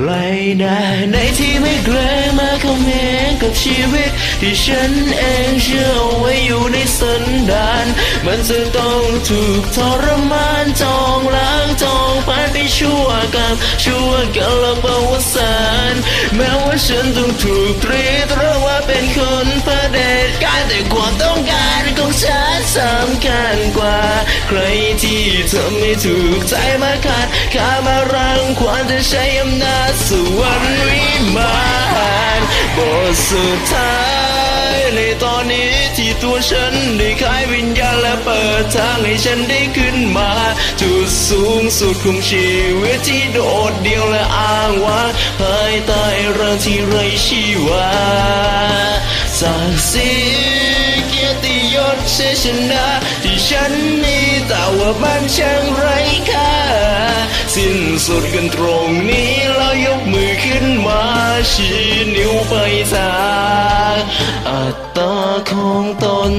ไรนะในที่ไม่เกรงมาคอมเมนต์กับชีวิต ที่ฉันเองเชื่อไว้อยู่ในสันดาน มันจะต้องถูกทรมานจองล้างจองผ่านไปชั่วกับชั่วกันละประวัติศาสตร์แม้ว่าฉันต้องถูกตรีตราว่าเป็นคนเด็จการแต่ความต้องการ สำคัญกว่า ใครที่เธอไม่ถูกใจมาขัดข้ามารังควานจะใช้อำนาจสวรรค์วิมานบทสุดท้ายในตอนนี้ที่ตัวฉันได้ขายวิญญาณและเปิดทางให้ฉันได้ขึ้นมา จุดสูงสุดของชีวิตที่โดดเดี่ยวและอ้างว้างภายใต้ร่างที่ไร้ชีวาศักดิ์ศรี ติยศชัยชนะ ที่ฉันมีแต่ว่ามันช่างไร้ค่า สิ้นสุดกันตรงนี้แล้วยกมือขึ้นมาชี้นิ้วไปทางอัตตาของตน